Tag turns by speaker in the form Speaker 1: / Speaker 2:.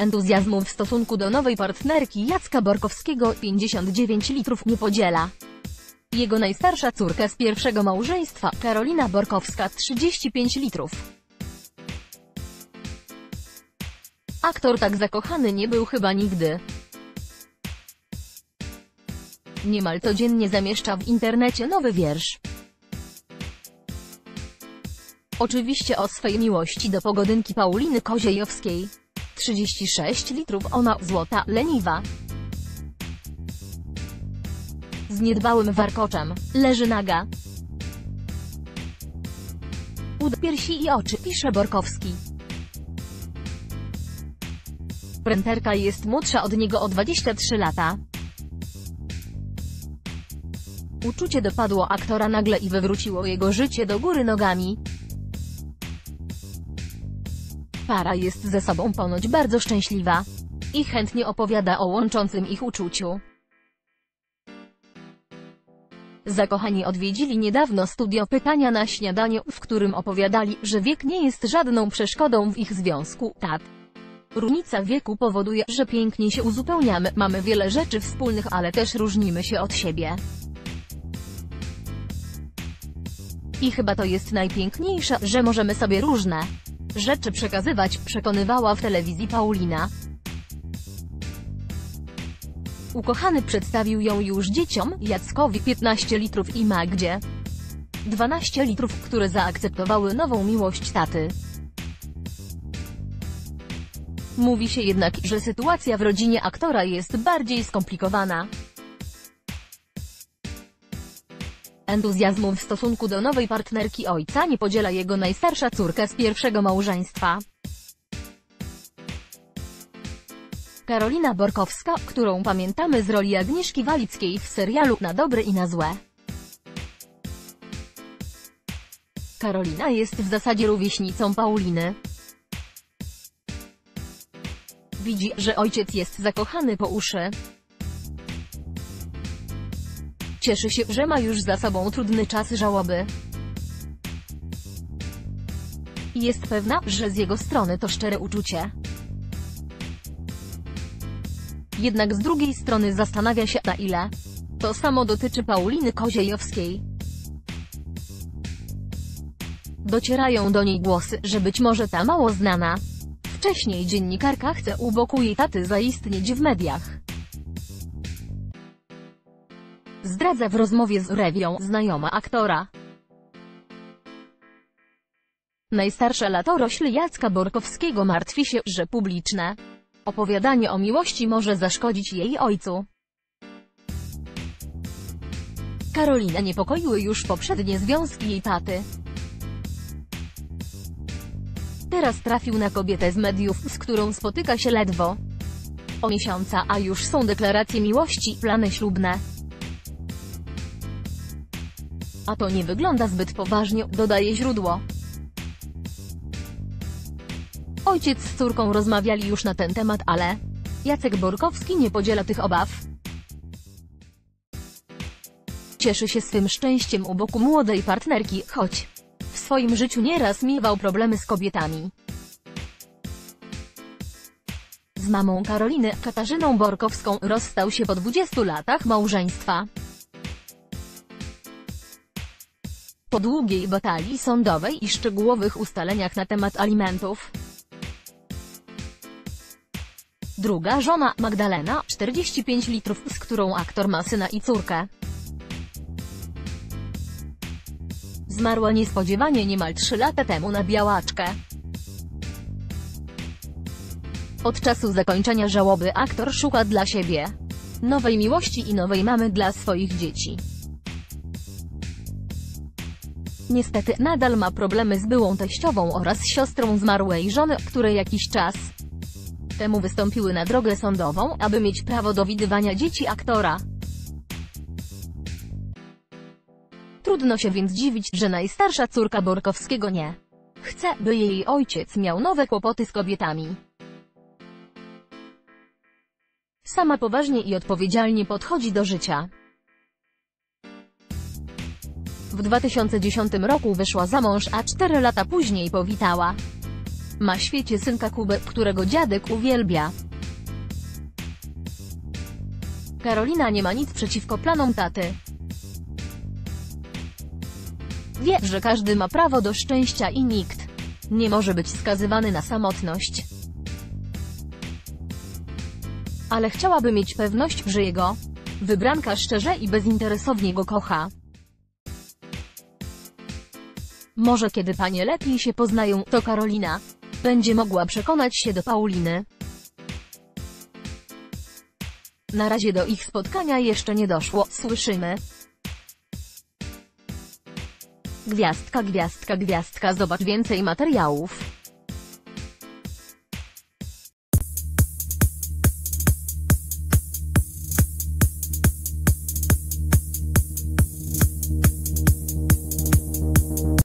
Speaker 1: Entuzjazmu w stosunku do nowej partnerki Jacka Borkowskiego 59 litrów nie podziela. Jego najstarsza córka z pierwszego małżeństwa, Karolina Borkowska 35 litrów. Aktor tak zakochany nie był chyba nigdy. Niemal codziennie zamieszcza w internecie nowy wiersz. Oczywiście o swej miłości do pogodynki Pauliny Koziejowskiej. 36 litrów ona, złota, leniwa. Z niedbałym warkoczem, leży naga. Ud piersi i oczy, pisze Borkowski. Prenterka jest młodsza od niego o 23 lata. Uczucie dopadło aktora nagle i wywróciło jego życie do góry nogami. Para jest ze sobą ponoć bardzo szczęśliwa. I chętnie opowiada o łączącym ich uczuciu. Zakochani odwiedzili niedawno studio Pytania na śniadaniu, w którym opowiadali, że wiek nie jest żadną przeszkodą w ich związku, tak. Różnica wieku powoduje, że pięknie się uzupełniamy, mamy wiele rzeczy wspólnych, ale też różnimy się od siebie. I chyba to jest najpiękniejsze, że możemy sobie różne rzeczy przekazywać, przekonywała w telewizji Paulina. Ukochany przedstawił ją już dzieciom, Jackowi 15 litrów i Magdzie 12 litrów, które zaakceptowały nową miłość taty. Mówi się jednak, że sytuacja w rodzinie aktora jest bardziej skomplikowana. Entuzjazmu w stosunku do nowej partnerki ojca nie podziela jego najstarsza córka z pierwszego małżeństwa. Karolina Borkowska, którą pamiętamy z roli Agnieszki Walickiej w serialu Na dobre i na złe. Karolina jest w zasadzie rówieśnicą Pauliny. Widzi, że ojciec jest zakochany po uszy. Cieszy się, że ma już za sobą trudny czas żałoby. Jest pewna, że z jego strony to szczere uczucie. Jednak z drugiej strony zastanawia się, na ile. To samo dotyczy Pauliny Koziejowskiej. Docierają do niej głosy, że być może ta mało znana. Wcześniej dziennikarka chce u boku jej taty zaistnieć w mediach. Zdradza w rozmowie z Rewią znajoma aktora. Najstarsza latorośl Jacka Borkowskiego martwi się, że publiczne opowiadanie o miłości może zaszkodzić jej ojcu. Karolinę niepokoiły już poprzednie związki jej taty. Teraz trafił na kobietę z mediów, z którą spotyka się ledwo o miesiąca, a już są deklaracje miłości, plany ślubne. A to nie wygląda zbyt poważnie, dodaje źródło. Ojciec z córką rozmawiali już na ten temat, ale Jacek Borkowski nie podziela tych obaw. Cieszy się swym szczęściem u boku młodej partnerki, choć w swoim życiu nieraz miewał problemy z kobietami. Z mamą Karoliny, Katarzyną Borkowską, rozstał się po 20 latach małżeństwa. Po długiej batalii sądowej i szczegółowych ustaleniach na temat alimentów. Druga żona, Magdalena, 45 litrów, z którą aktor ma syna i córkę. Zmarła niespodziewanie niemal 3 lata temu na białaczkę. Od czasu zakończenia żałoby aktor szuka dla siebie nowej miłości i nowej mamy dla swoich dzieci. Niestety nadal ma problemy z byłą teściową oraz siostrą zmarłej żony, które jakiś czas temu wystąpiły na drogę sądową, aby mieć prawo do widywania dzieci aktora. Trudno się więc dziwić, że najstarsza córka Borkowskiego nie chce, by jej ojciec miał nowe kłopoty z kobietami. Sama poważnie i odpowiedzialnie podchodzi do życia. W 2010 roku wyszła za mąż, a cztery lata później powitała Ma świecie synka Kubę, którego dziadek uwielbia. Karolina nie ma nic przeciwko planom taty. Wie, że każdy ma prawo do szczęścia i nikt nie może być skazywany na samotność. Ale chciałaby mieć pewność, że jego wybranka szczerze i bezinteresownie go kocha. Może kiedy panie lepiej się poznają, to Karolina będzie mogła przekonać się do Pauliny. Na razie do ich spotkania jeszcze nie doszło, słyszymy. Gwiazdka, gwiazdka, gwiazdka, zobacz więcej materiałów.